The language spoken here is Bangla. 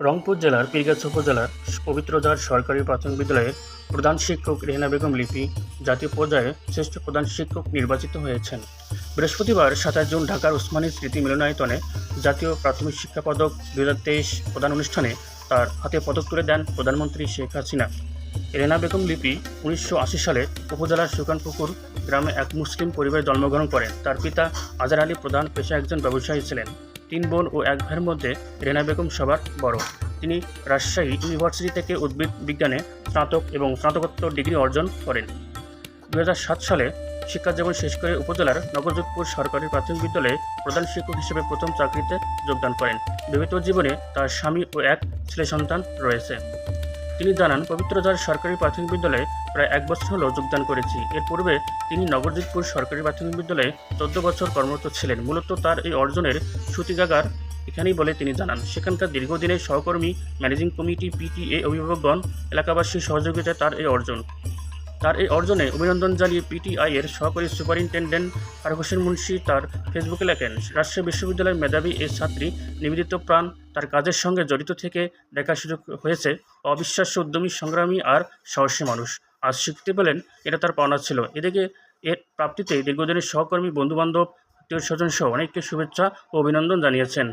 রংপুর জেলার পীরগাছা উপজেলার পবিত্রজার সরকারি প্রাথমিক বিদ্যালয়ের প্রধান শিক্ষক রেহেনা বেগম লিপি জাতীয় পর্যায়ে শ্রেষ্ঠ প্রধান শিক্ষক নির্বাচিত হয়েছেন। বৃহস্পতিবার সাতাশ জুন ঢাকার উসমানী স্মৃতি মিলনায়তনে জাতীয় প্রাথমিক শিক্ষা পদক তেইশ প্রদান অনুষ্ঠানে তার হাতে পদক তুলে দেন প্রধানমন্ত্রী শেখ হাসিনা। রেনা বেগম লিপি উনিশশো আশি সালে উপজেলার সুকানপুকুর গ্রামে এক মুসলিম পরিবারে জন্মগ্রহণ করেন। তার পিতা আজার আলী প্রধান পেশা একজন ব্যবসায়ী ছিলেন। তিন বোন ও এক ভাইয়ের মধ্যে রেনা বেগম সবার বড়। তিনি রাজশাহী ইউনিভার্সিটি থেকে উদ্ভিদ বিজ্ঞানে স্নাতক এবং স্নাতকোত্তর ডিগ্রি অর্জন করেন। দু হাজার সাত সালে শিক্ষা জীবন শেষ করে উপজেলার নগরযোধপুর সরকারি প্রাথমিক বিদ্যালয়ে প্রধান শিক্ষক হিসেবে প্রথম চাকরিতে যোগদান করেন। বিবাহিত জীবনে তার স্বামী ও এক ছেলে সন্তান রয়েছে। তিনি জানান পবিত্রজার সরকারি প্রাথমিক বিদ্যালয়ে প্রায় এক বছর হলো যোগদান করেছি। এর পূর্বে তিনি নবদ্বীপপুর সরকারি প্রাথমিক বিদ্যালয়ে চোদ্দ বছর কর্মরত ছিলেন। মূলত তার এই অর্জনের সূতিকাগার এখানেই বলে তিনি জানান। সেখানকার দীর্ঘদিনের সহকর্মী, ম্যানেজিং কমিটি, পিটিএ অভিভাবকগণ, এলাকাবাসীর সহযোগিতায় তার এই অর্জন। তার এই অর্জনে অভিনন্দন জানিয়ে পিটিআইয়ের সহকারী সুপারিনটেন্ডেন্ট ফারুক হোসেন মুন্সি তার ফেসবুকে লেখেন, রাজশাহী বিশ্ববিদ্যালয়ের মেধাবী এই ছাত্রী নিবেদিত প্রাণ তার কাজের সঙ্গে জড়িত থেকে দেখার সুযোগ হয়েছে। অবিশ্বাস্য উদ্যমী, সংগ্রামী আর সাহসী মানুষ। আজ স্বীকৃতি পেলেন এটা তার পাওনা ছিল। এদিকে এর প্রাপ্তিতে দীর্ঘদিনের সহকর্মী, বন্ধুবান্ধব, আত্মীয় স্বজন সহ অনেককে শুভেচ্ছা ও অভিনন্দন জানিয়েছেন।